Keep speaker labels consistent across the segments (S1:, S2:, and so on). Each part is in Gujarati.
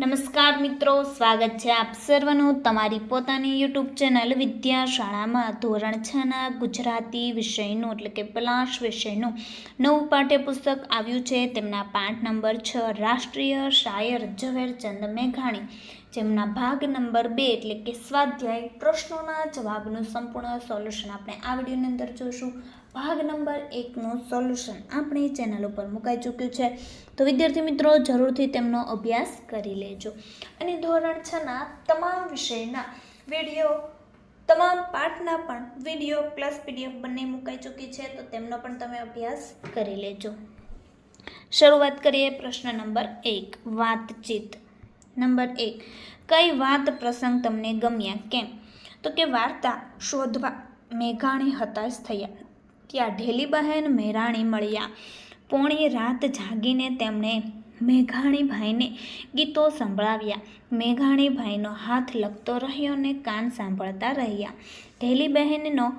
S1: નમસ્કાર મિત્રો, સ્વાગત છે આપ સર્વનું તમારી પોતાની યુટ્યુબ ચેનલ વિદ્યાશાળામાં. ધોરણ છના ગુજરાતી વિષયનું, એટલે કે પલાશ વિષયનું નવું પાઠ્યપુસ્તક આવ્યું છે. તેમના પાઠ નંબર છ, રાષ્ટ્રીય શાયર ઝવેરચંદ મેઘાણી. જેમના ભાગ નંબર બે, એટલે કે સ્વાધ્યાય પ્રશ્નોના જવાબનું સંપૂર્ણ સોલ્યુશન આપણે આ વિડીયોની અંદર જોશું. ભાગ નંબર એકનું સોલ્યુશન આપણી ચેનલ ઉપર મુકાઈ ચૂક્યું છે. તો વિદ્યાર્થી મિત્રો, જરૂરથી તેમનો અભ્યાસ કરી લેજો. અને ધોરણ છના તમામ વિષયના વીડિયો, તમામ પાઠના પણ વીડિયો પ્લસ પીડીએફ બંને મુકાઈ ચૂકી છે, તો તેમનો પણ તમે અભ્યાસ કરી લેજો. શરૂઆત કરીએ પ્રશ્ન નંબર એક, વાતચીત. નંબર એક, કઈ વાત પ્રસંગ તમને ગમ્યા? કેમ? તો કે વાર્તા શોધવા મેઘાણી હતાશ થયા. ત્યાં ઢેલીબહેન મેરાણી મળ્યા. પોણી રાત જાગીને તેમણે મેઘાણીભાઈને ગીતો સંભળાવ્યા. મેઘાણીભાઈનો હાથ લગતો રહ્યો ને કાન સાંભળતા રહ્યા. ઢેલીબહેનનો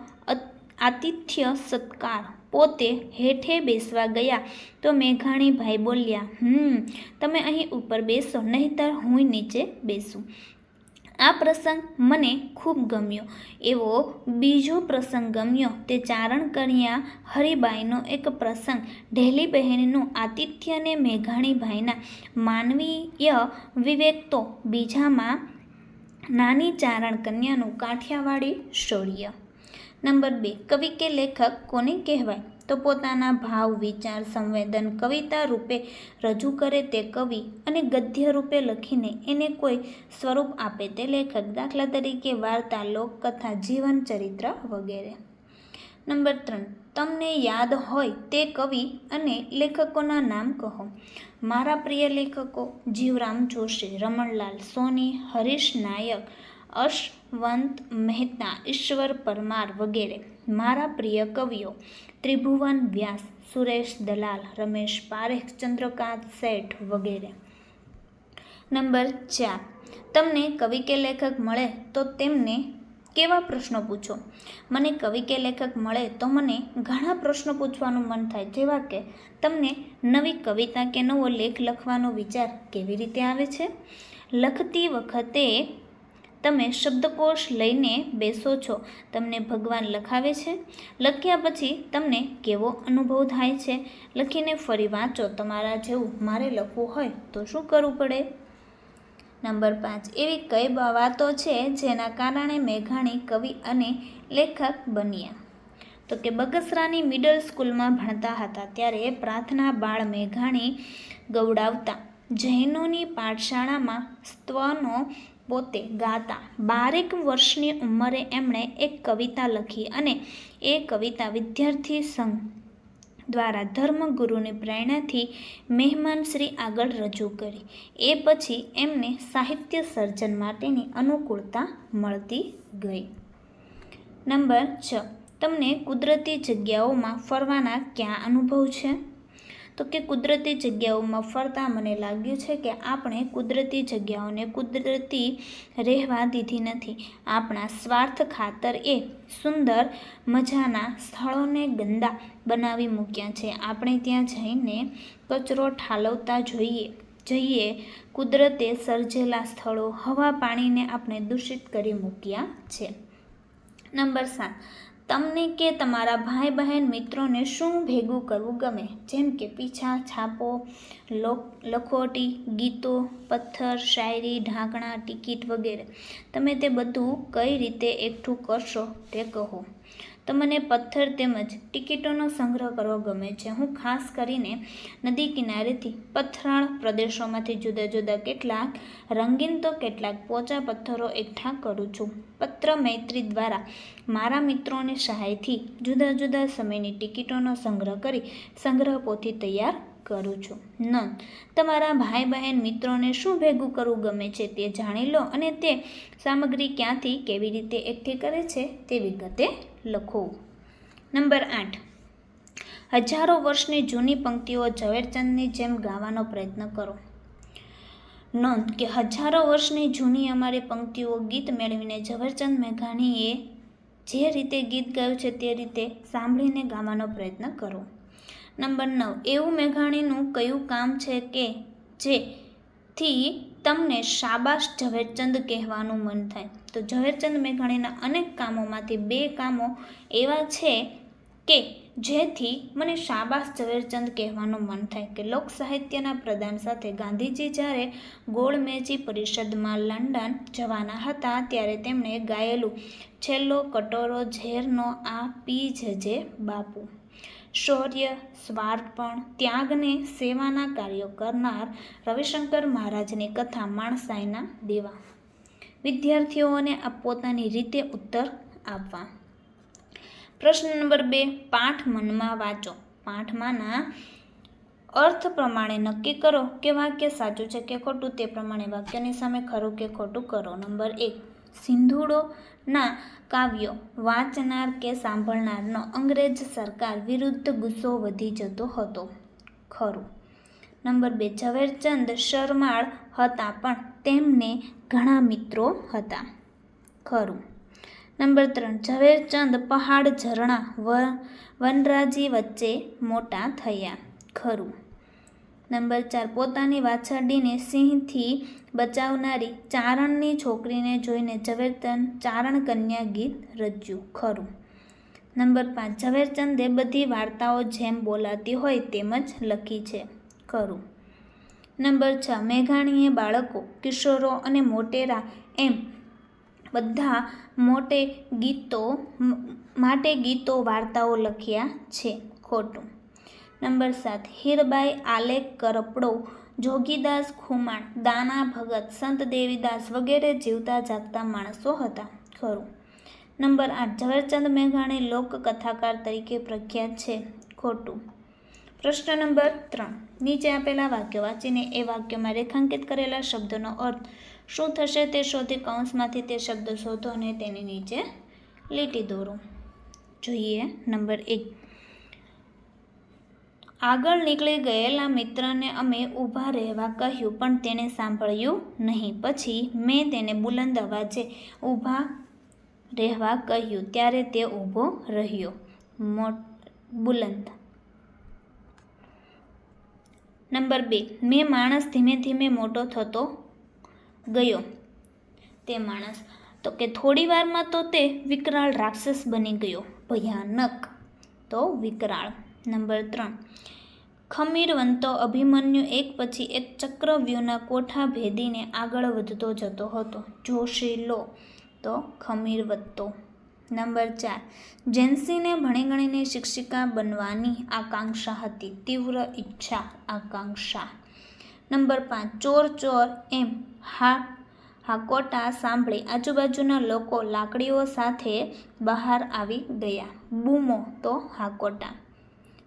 S1: આતિથ્ય સત્કાર પોતે હેઠે બેસવા ગયા તો મેઘાણીભાઈ બોલ્યા, હમ, તમે અહીં ઉપર બેસો, નહીંતર હું નીચે બેસું. આ પ્રસંગ મને ખૂબ ગમ્યો. એવો બીજો પ્રસંગ ગમ્યો તે ચારણ કન્યા હરિબાઈનો એક પ્રસંગ. ઢેલી બહેનનું આતિથ્યને મેઘાણીભાઈના માનવીય વિવેક તો બીજામાં નાની ચારણ કન્યાનું કાઠિયાવાડી શૌર્ય. નંબર બે, કવિ કે લેખક કોને કહેવાય? તો પોતાના ભાવ, વિચાર, સંવેદન, કવિતા રૂપે રજૂ કરે તે કવિ અને ગદ્ય રૂપે લખીને એને કોઈ સ્વરૂપ આપે તે લેખક. દાખલા તરીકે વાર્તા લોકકથા જીવન, ચરિત્ર વગેરે. નંબર ત્રણ, તમને યાદ હોય તે કવિ અને લેખકોના નામ કહો. મારા પ્રિય લેખકો, જીવરામ જોશી, રમણલાલ સોની, હરીશ નાયક અશવંત મહેતા, ઈશ્વર પરમાર વગેરે. મારા પ્રિય કવિઓ, ત્રિભુવન વ્યાસ, સુરેશ દલાલ, રમેશ પારેખ, ચંદ્રકાંત શેઠ વગેરે. નંબર ચાર. તમને કવિ કે લેખક મળે તો તેમને કેવા પ્રશ્નો પૂછો? મને કવિ કે લેખક મળે તો મને ઘણા પ્રશ્નો પૂછવાનું મન થાય, જેવા કે, તમને નવી કવિતા કે નવો લેખ લખવાનો વિચાર કેવી રીતે આવે છે? લખતી વખતે તમે શબ્દકોશ લઈને બેસો છો. તમને ભગવાન લખાવે છે. લખ્યા પછી તમને કેવો અનુભવ થાય છે? લખીને ફરી વાંચો. તમારા જેવું મારે લખવું હોય તો શું કરવું પડે? નંબર પાંચ. એવી કઈ વાતો છે જેના કારણે મેઘાણી કવિ અને લેખક બન્યા? તો કે બગસરાની મિડલ સ્કૂલમાં ભણતા હતા. ત્યારે પ્રાર્થના બાળ મેઘાણી ગૌડાવતા. જૈનોની પાઠશાળામાં સ્ત્વનો પોતે ગાતા. બારેક વર્ષની ઉંમરે એમણે એક કવિતા લખી અને એ કવિતા વિદ્યાર્થી સંઘ દ્વારા ધર્મગુરુની પ્રેરણાથી મહેમાન શ્રી આગળ રજૂ કરી. એ પછી એમને સાહિત્ય સર્જન માટેની અનુકૂળતા મળતી ગઈ. નંબર છ. તમને કુદરતી જગ્યાઓમાં ફરવાના ક્યાં અનુભવ છે? તો કે કુદરતી જગ્યાઓમાં ફરતા મને લાગ્યું છે કે આપણે કુદરતી જગ્યાઓને કુદરતી રહેવા દીધી નથી. આપણા સ્વાર્થ ખાતર એ સુંદર મજાના સ્થળોને ગંદા બનાવી મૂક્યા છે. આપણે ત્યાં જઈને કચરો ઠાલવતા જોઈએ. જઈએ. કુદરતે સર્જેલા સ્થળો હવા પાણીને આપણે દૂષિત કરી મૂક્યા છે. નંબર સાત. તમને કે તમારા ભાઈ બહેન મિત્રોને શું ભેગું કરવું ગમે? જેમ કે પીછા, છાપો લખોટી, ગીતો, પથ્થર, શાયરી, ઢાંકણા, ટિકિટ વગેરે. તમે તે બધું કઈ રીતે એકઠું કરશો તે કહો. તો મને પથ્થર તેમજ ટિકિટોનો સંગ્રહ કરવો ગમે છે. હું ખાસ કરીને નદી કિનારેથી પથરાળ પ્રદેશોમાંથી જુદા જુદા કેટલાક, રંગીન તો કેટલાક પોચા પથ્થરો એકઠા કરું છું. પત્ર મૈત્રી દ્વારા મારા મિત્રોની સહાયથી જુદા જુદા સમયની ટિકિટોનો સંગ્રહ કરી સંગ્રહ પોથી તૈયાર કરું છું. નોંધ તમારા ભાઈ બહેન મિત્રોને શું ભેગું કરવું ગમે છે તે જાણી લો અને તે સામગ્રી ક્યાંથી કેવી રીતે એકઠી કરે છે તે વિગતે લખો. નંબર આઠ, હજારો વર્ષની જૂની પંક્તિઓ ઝવેરચંદની જેમ ગાવાનો પ્રયત્ન કરો. નોંધ કે હજારો વર્ષની જૂની અમારી પંક્તિઓ ગીત મેળવીને ઝવેરચંદ મેઘાણીએ જે રીતે ગીત ગાયું છે તે રીતે સાંભળીને ગાવાનો પ્રયત્ન કરો. નંબર નવ. એવું મેઘાણીનું કયું કામ છે કે જેથી તમને શાબાશ ઝવેરચંદ કહેવાનું મન થાય? તો ઝવેરચંદ મેઘાણીના અનેક કામોમાંથી બે કામો એવા છે કે જેથી મને શાબાશ ઝવેરચંદ કહેવાનું મન થાય કે લોક સાહિત્યના પ્રદાન સાથે ગાંધીજી જ્યારે ગોળમેજી પરિષદમાં લંડન જવાના હતા ત્યારે તેમણે ગાયેલું છેલ્લો કટોરો ઝેરનો આ પી જજે બાપુ શૌર્ય, સ્વાર્પણ ત્યાગને સેવાના કાર્યો કરનાર રવિશંકર મહારાજની કથા માણસાઈના દેવા. વિદ્યાર્થીઓને આ પોતાની રીતે ઉત્તર આપવા. પ્રશ્ન નંબર બે, પાઠ મનમાં વાંચો. પાઠમાંના અર્થ પ્રમાણે નક્કી કરો કે વાક્ય સાચું છે કે ખોટું તે પ્રમાણે વાક્યની સામે ખરું કે ખોટું કરો. નંબર એક સિંધુડોના કાવ્યો વાંચનાર કે સાંભળનારનો અંગ્રેજ સરકાર વિરુદ્ધ ગુસ્સો વધી જતો હતો. ખરું. નંબર બે, ઝવેરચંદ શરમાળ હતા પણ તેમને ઘણા મિત્રો હતા. ખરું. નંબર ત્રણ, ઝવેરચંદ પહાડ ઝરણા વનરાજી વચ્ચે મોટા થયા. ખરું. નંબર ચાર, પોતાની વાછરડીને સિંહથી બચાવનારી ચારણની છોકરીને જોઈને ઝવેરચંદ ચારણ કન્યા ગીત રચ્યું ખરું. નંબર પાંચ, ઝવેરચંદે બધી વાર્તાઓ જેમ બોલાતી હોય તેમ જ લખી છે ખરું. નંબર છ, મેઘાણીએ બાળકો, કિશોરો અને મોટેરા એમ બધા મોટે ગીતો માટે ગીતો, વાર્તાઓ લખ્યા છે ખોટું. નંબર સાત, હીરબાઈ આલેખ કરપડો, જોગીદાસ ખુમાણ, દાના ભગત, સંત દેવીદાસ વગેરે જીવતા જાગતા માણસો હતા. ખરું. નંબર આઠ, ઝવેરચંદ મેઘાણી લોક કથાકાર તરીકે પ્રખ્યાત છે. ખોટું. પ્રશ્ન નંબર ત્રણ, નીચે આપેલા વાક્યો વાંચીને એ વાક્યમાં રેખાંકિત કરેલા શબ્દોનો અર્થ શું થશે તે શોધી કૌંસમાંથી તે શબ્દ શોધો અને તેની નીચે લીટી દોરો. જોઈએ નંબર એક આગળ નીકળી ગયેલા મિત્રને અમે ઊભા રહેવા કહ્યું, પણ તેણે સાંભળ્યું નહીં. પછી મેં તેને બુલંદ અવાજે ઊભા રહેવા કહ્યું, ત્યારે તે ઊભો રહ્યો. મો બુલંદ. નંબર બે. મેં માણસ ધીમે ધીમે મોટો થતો ગયો. તે માણસ. તો કે થોડી વારમાં તો તે વિકરાળ રાક્ષસ બની ગયો. ભયાનક. તો વિકરાળ. નંબર ત્રણ. ખમીરવંતો અભિમન્યુ એક પછી એક ચક્રવ્યૂહના કોઠા ભેદીને આગળ વધતો જતો હતો. જોશી લો તો ખમીરવત્તો નંબર ચાર. જેન્સીને ભણી ગણીને શિક્ષિકા બનવાની આકાંક્ષા હતી. તીવ્ર ઈચ્છા આકાંક્ષા. નંબર પાંચ. ચોર ચોર એમ હા હાકોટા સાંભળી આજુબાજુના લોકો લાકડીઓ સાથે બહાર આવી ગયા. બૂમો તો હાકોટા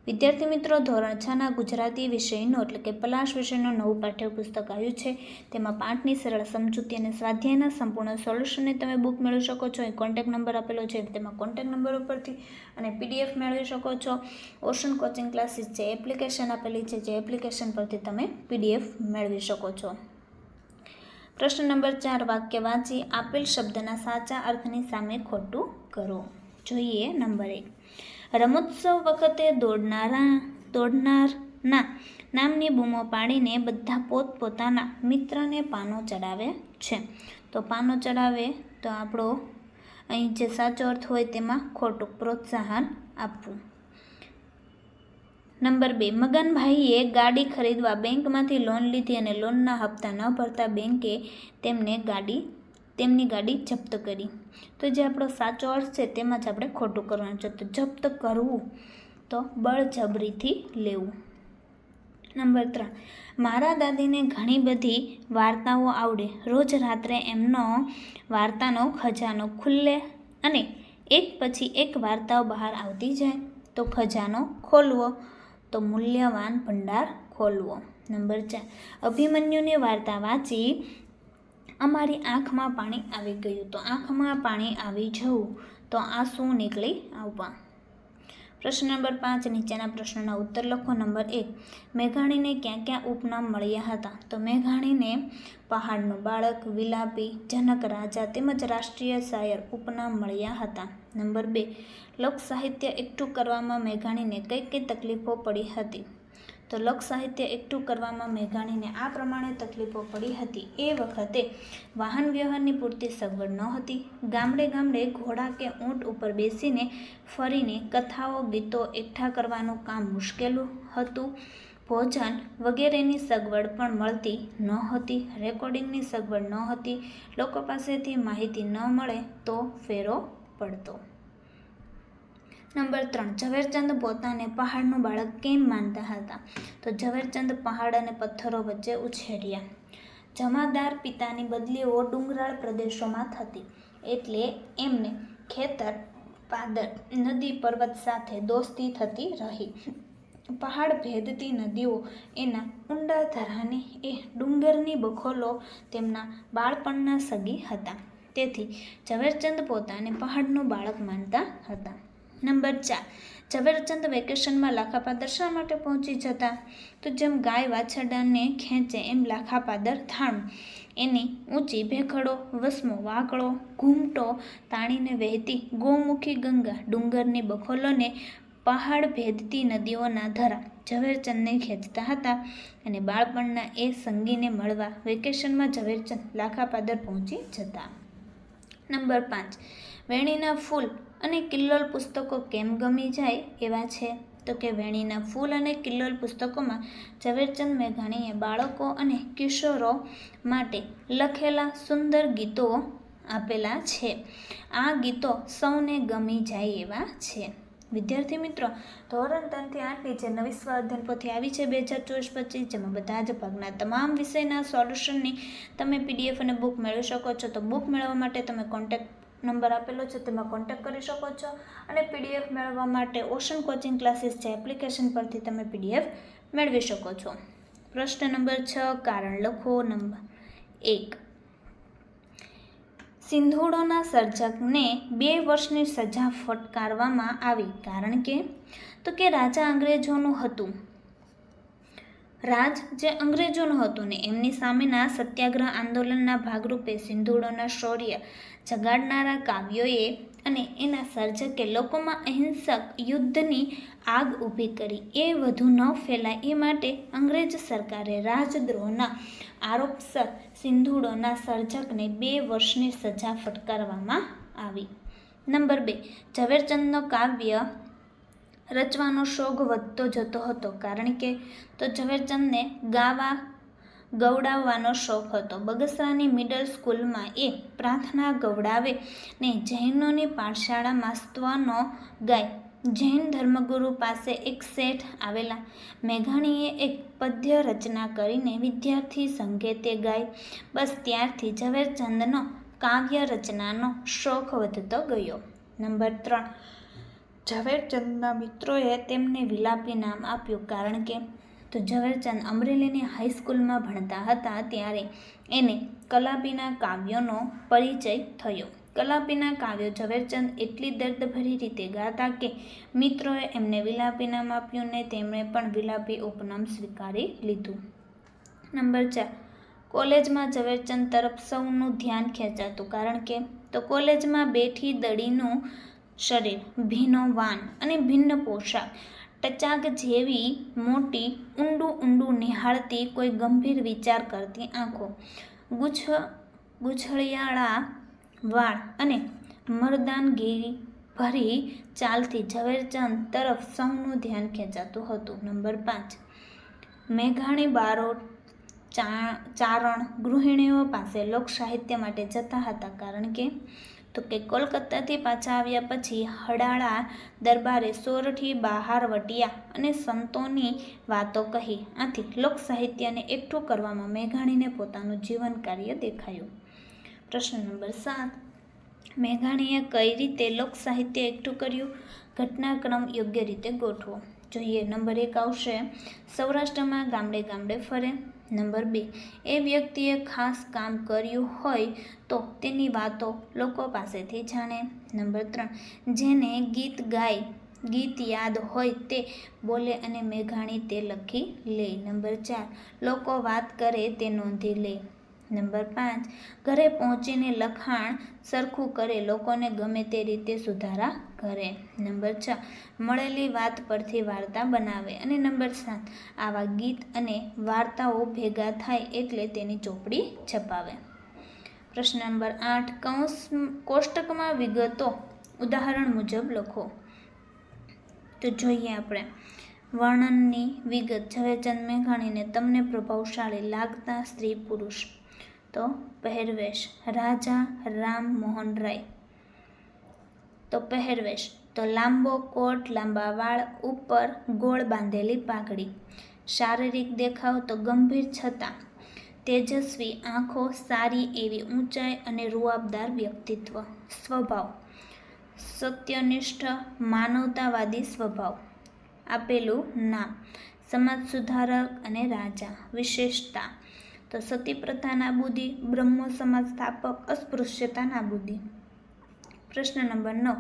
S1: વિદ્યાર્થી મિત્રો, ધોરણ છના ગુજરાતી વિષયનું એટલે કે પલાશ વિષયનું નવું પાઠ્યપુસ્તક આવ્યું છે. તેમાં પાઠની સરળ સમજૂતી અને સ્વાધ્યાયના સંપૂર્ણ સોલ્યુશનને તમે બુક મેળવી શકો છો. એ કોન્ટેક નંબર આપેલો છે, તેમાં કોન્ટેક નંબર ઉપરથી અને પીડીએફ મેળવી શકો છો. ઓશન કોચિંગ ક્લાસીસ જે એપ્લિકેશન આપેલી છે, જે એપ્લિકેશન પરથી તમે પીડીએફ મેળવી શકો છો. પ્રશ્ન નંબર ચાર, વાક્ય વાંચી આપેલ શબ્દના સાચા અર્થની સામે ખોટું કરો. જોઈએ નંબર એક. રમોત્સવ વખતે દોડનારા, દોડનારના નામની બૂમો પાડીને બધા પોતપોતાના મિત્રને પાનો ચડાવે છે. તો પાનો ચડાવે તો આપણો અહીં જે સાચો અર્થ હોય તેમાં ખોટું પ્રોત્સાહન આપવું. નંબર બે, મગનભાઈએ ગાડી ખરીદવા બેંકમાંથી લોન લીધી અને લોનના હપ્તા ન ભરતા બેંકે તેમને ગાડી તેમની ગાડી જપ્ત કરી. તો જે આપણો સાચો અર્થ છે તેમાં જ આપણે ખોટું કરવાનું છે. તો જપ્ત કરવું તો બળજબરીથી લેવું. નંબર ત્રણ. મારા દાદીને ઘણી બધી વાર્તાઓ આવડે. રોજ રાત્રે એમનો વાર્તાનો ખજાનો ખુલ્લે અને એક પછી એક વાર્તાઓ બહાર આવતી જાય. તો ખજાનો ખોલવો. તો મૂલ્યવાન ભંડાર ખોલવો. નંબર ચાર. અભિમન્યુની વાર્તા વાંચી અમારી આંખમાં પાણી આવી ગયું. તો આંખમાં પાણી આવી જવું. તો આંસુ નીકળી આવવા? પ્રશ્ન નંબર પાંચ, નીચેના પ્રશ્નના ઉત્તર લખો. નંબર એક, મેઘાણીને ક્યાં ક્યાં ઉપનામ મળ્યા હતા? તો મેઘાણીને પહાડનું બાળક, વિલાપી, જનક, રાજા તેમજ રાષ્ટ્રીય શાયર ઉપનામ મળ્યા હતા. નંબર બે લોક સાહિત્ય એકઠું કરવામાં મેઘાણીને કઈ કઈ તકલીફો પડી હતી? તો લોક સાહિત્ય એકઠું કરવામાં મેઘાણીને આ પ્રમાણે તકલીફો પડી હતી. એ વખતે વાહન વ્યવહારની પૂરતી સગવડ નહોતી ગામડે ગામડે ઘોડા કે ઊંટ ઉપર બેસીને ફરીને કથાઓ, ગીતો એકઠા કરવાનું કામ મુશ્કેલ હતું. ભોજન વગેરેની સગવડ પણ મળતી નહોતી રેકોર્ડિંગની સગવડ નહોતી લોકો પાસેથી માહિતી ન મળે તો ફેરો પડતો. નંબર ત્રણ. ઝવેરચંદ પોતાને પહાડનું બાળક કેમ માનતા હતા? તો ઝવેરચંદ પહાડ અને પથ્થરો વચ્ચે ઉછેર્યા. જમાદાર પિતાની બદલીઓ ડુંગરાળ પ્રદેશોમાં થતી. એટલે એમને ખેતર, પાદર, નદી, પર્વત સાથે દોસ્તી થતી રહી. પહાડ ભેદતી નદીઓ એના ઊંડા ધરાને એ ડુંગરની બખોલો તેમના બાળપણના સગી હતા. તેથી ઝવેરચંદ પોતાને પહાડનું બાળક માનતા હતા. નંબર ચાર. ઝવેરચંદ વેકેશનમાં લાખાપાદર શા માટે પહોંચી જતા? તો જેમ ગાય વાછરડાને ખેંચે એમ લાખાપાદર થાણું. એની ઊંચી ભેખડો, વસમો વાકડો ઘૂમટો તાણીને વહેતી ગોમુખી ગંગા ડુંગરની બખોલોને પહાડ ભેદતી નદીઓના ધરા ઝવેરચંદને ખેંચતા હતા અને બાળપણના એ સંગીને મળવા વેકેશનમાં ઝવેરચંદ લાખાપાદર પહોંચી જતા. નંબર પાંચ. વેણીના ફૂલ અને કિલ્લોલ પુસ્તકો કેમ ગમી જાય એવા છે? તો કે વેણીના ફૂલ અને કિલ્લોલ પુસ્તકોમાં ઝવેરચંદ મેઘાણીએ બાળકો અને કિશોરો માટે લખેલા સુંદર ગીતો આપેલા છે. આ ગીતો સૌને ગમી જાય એવા છે. વિદ્યાર્થી મિત્રો, ધોરણ ત્રણથી આઠની જે નવી સ્વાધ્યાયન પોથી આવી છે બે હજાર ચોવીસ પચીસ, જેમાં બધા જ ભાગના તમામ વિષયના સોલ્યુશનની તમે પીડીએફ અને બુક મેળવી શકો છો. તો બુક મેળવવા માટે તમે કોન્ટેક્ટ નંબર આપેલો છે તેમાં કોન્ટેક્ટ કરી શકો છો. અને પીડીએફ મેળવવા માટે ઓશન કોચિંગ ક્લાસીસ છે એપ્લિકેશન પરથી તમે પીડીએફ મેળવી શકો છો. પ્રશ્ન નંબર છ, કારણ લખો નંબર એક. સિંધુડોના સર્જકને બે વર્ષની સજા ફટકારવામાં આવી. કારણ કે? તો કે રાજા અંગ્રેજોનું હતું. રાજ, જે અંગ્રેજોનું હતું ને, એમની સામેના સત્યાગ્રહ આંદોલનના ભાગરૂપે સિંધુડોના શૌર્ય જગાડનારા કાવ્યોએ અને એના સર્જકે લોકોમાં અહિંસક યુદ્ધની આગ ઊભી કરી. એ વધુ ન ફેલાય એ માટે અંગ્રેજ સરકારે રાજદ્રોહના આરોપસર સિંધુડોના સર્જકને બે વર્ષની સજા ફટકારવામાં આવી. નંબર બે, ઝવેરચંદનો કાવ્ય રચવાનો શોખ વધતો જતો હતો, કારણ કે તો ઝવેરચંદને ગાવા ગવડાવવાનો શોખ હતો. બગસરાની મિડલ સ્કૂલમાં એ પ્રાર્થના ગવડાવે ને જૈનોની પાઠશાળામાં સ્ત્વનો ગાય. જૈન ધર્મગુરુ પાસે એક શેઠ આવેલા. મેઘાણીએ એક પદ્ય રચના કરીને વિદ્યાર્થી સંઘે તે ગાય. બસ ત્યારથી ઝવેરચંદનો કાવ્ય રચનાનો શોખ વધતો ગયો. નંબર ત્રણ. ઝવેરચંદના મિત્રોએ તેમને વિલાપી નામ આપ્યું કારણ કે તો ઝવેરચંદ અમરેલીની હાઈસ્કૂલમાં ભણતા હતા ત્યારે એને કલાપીના કાવ્યોનો પરિચય થયો. કલાપીના કાવ્યો ઝવેરચંદ એટલી દર્દભરી રીતે ગાતા કે મિત્રોએ એમને વિલાપી નામ આપ્યું ને તેમણે પણ વિલાપી ઉપનામ સ્વીકારી લીધું. નંબર ચાર. કોલેજમાં ઝવેરચંદ તરફ સૌનું ધ્યાન ખેંચાતું કારણ કે તો કોલેજમાં બેઠી દડીનું શરીર ભીનો વાન અને ભિન્ન પોશાક. ટચાક જેવી મોટી, ઊંડું ઊંડું નિહાળતી કોઈ ગંભીર વિચાર કરતી આંખો. ગુછ ગુછળિયાળા વાળ અને મરદાનગીરી ભરી ચાલતી ઝવેરચંદ તરફ સૌનું ધ્યાન ખેંચાતું હતું. નંબર પાંચ. મેઘાણી બારોટ ચારણ ગૃહિણીઓ પાસે લોક સાહિત્ય માટે જતા હતા કારણ કે તો કે કોલકાતાથી પાછા આવ્યા પછી હડાળા દરબારે સોરઠી બહાર વટ્યા અને સંતોની વાતો કહી. આથી લોક સાહિત્યને એકઠું કરવામાં મેઘાણીને પોતાનું જીવન કાર્ય દેખાયું. પ્રશ્ન નંબર સાત. મેઘાણીએ કઈ રીતે લોક સાહિત્ય એકઠું કર્યું? ઘટનાક્રમ યોગ્ય રીતે ગોઠવો. જોઈએ, નંબર એક આવશે. સૌરાષ્ટ્રમાં ગામડે ગામડે ફરે. નંબર બે, એ વ્યક્તિએ ખાસ કામ કર્યું હોય તો તેની વાતો લોકો પાસેથી જાણે. નંબર ત્રણ, જેને ગીત ગાય, ગીત યાદ હોય તે બોલે અને મેઘાણી તે લખી લે. નંબર ચાર, લોકો વાત કરે તે નોંધી લે. નંબર પાંચ. ઘરે પહોંચીને લખાણ સરખું કરે લોકોને ગમે તે રીતે સુધારા કરે. નંબર છ, મળેલી વાત પરથી વાર્તા બનાવે. અને નંબર સાત, આવા ગીત અને વાર્તાઓ ભેગા થાય એટલે તેની ચોપડી છપાવે. પ્રશ્ન નંબર આઠ, કૌંસ કોષ્ટકમાં વિગતો ઉદાહરણ મુજબ લખો. તો જોઈએ આપણે. વર્ણનની વિગત. ઝવેરચંદ મેઘાણીને તમને પ્રભાવશાળી લાગતા સ્ત્રી પુરુષ તો પહેરવેશ. રાજા રામ મોહન રાય. તો પહેરવેશ. તો લાંબો કોટ, લાંબા વાળ, ઉપર ગોળ બાંધેલી પાઘડી. શારીરિક દેખાવ તો ગંભીર છતાં તેજસ્વી આંખો સારી એવી ઊંચાઈ અને રૂઆબદાર વ્યક્તિત્વ. સ્વભાવ. સત્યનિષ્ઠ, માનવતાવાદી સ્વભાવ. આપેલું નામ સમાજ સુધારક અને રાજા. વિશેષતા. તો સતી પ્રથા નાબૂદી બ્રહ્મો સમાજ સ્થાપક અસ્પૃશ્યતા નાબૂદી પ્રશ્ન નંબર નવ.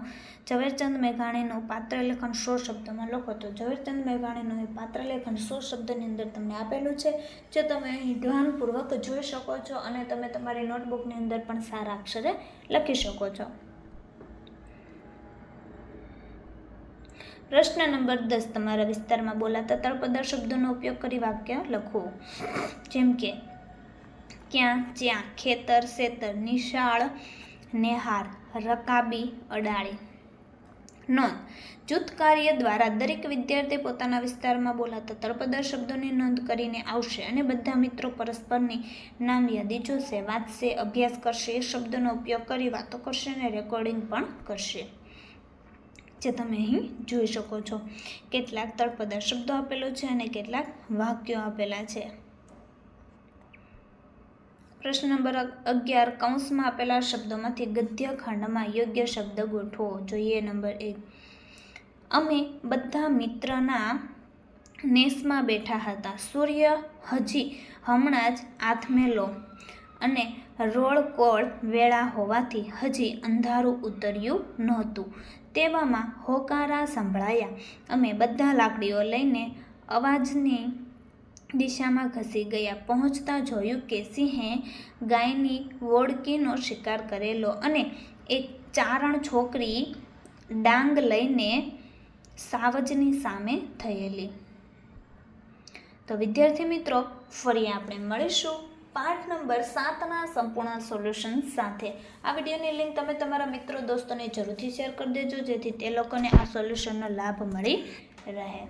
S1: ઝવેરચંદ મેઘાણીનું પાત્રલેખન સો શબ્દમાં લખો તો ઝવેરચંદ મેઘાણીનું એ પાત્રલેખન સો શબ્દની અંદર તમને આપેલું છે. જે તમે અહીં ધ્યાનપૂર્વક જોઈ શકો છો અને તમે તમારી નોટબુકની અંદર પણ સારા અક્ષરે લખી શકો છો. પ્રશ્ન નંબર દસ. તમારા વિસ્તારમાં બોલાતા તળપદર શબ્દોનો ઉપયોગ કરી વાક્ય લખો. જેમ કે ક્યાં? જ્યાં ખેતર સેતર નિશાળ નેહાર રકાબી અડાળી નોંધ. જૂથ કાર્ય દ્વારા દરેક વિદ્યાર્થી પોતાના વિસ્તારમાં બોલાતા તળપદર શબ્દોની નોંધ કરીને આવશે અને બધા મિત્રો પરસ્પરની નામ યાદી જોશે, વાંચશે, અભ્યાસ કરશે, એ શબ્દોનો ઉપયોગ કરી વાતો કરશે અને રેકોર્ડિંગ પણ કરશે. જે તમે અહીં જોઈ શકો છો. કેટલાક તળપદર શબ્દો આપેલો છે અને કેટલાક વાક્યો આપેલા છે. પ્રશ્ન નંબર અગિયાર, કૌંસમાં આપેલા શબ્દોમાંથી ગદ્ય ખંડમાં યોગ્ય શબ્દ ગોઠવો. જોઈએ નંબર એક. અમે બધા મિત્રના નેસમાં બેઠા હતા. સૂર્ય હજી હમણાં જ આથમેલો અને રોળકોળ વેળા હોવાથી હજી અંધારું ઉતર્યું નહોતું. તેવામાં હોકારા સંભળાયા. અમે બધા લાકડીઓ લઈને અવાજની દિશામાં ઘસી ગયા. પહોંચતા જોયું કે સિંહે ગાયની વોડકીનો શિકાર કરેલો અને એક ચારણ છોકરી ડાંગ લઈને સાવજની સામે થયેલી. તો વિદ્યાર્થી મિત્રો, ફરી આપણે મળીશું પાઠ નંબર સાતના સંપૂર્ણ સોલ્યુશન સાથે. આ વિડીયોની લિંક તમે તમારા મિત્રો, દોસ્તોને જરૂરથી શેર કરી દેજો, જેથી તે લોકોને આ સોલ્યુશનનો લાભ મળી રહે.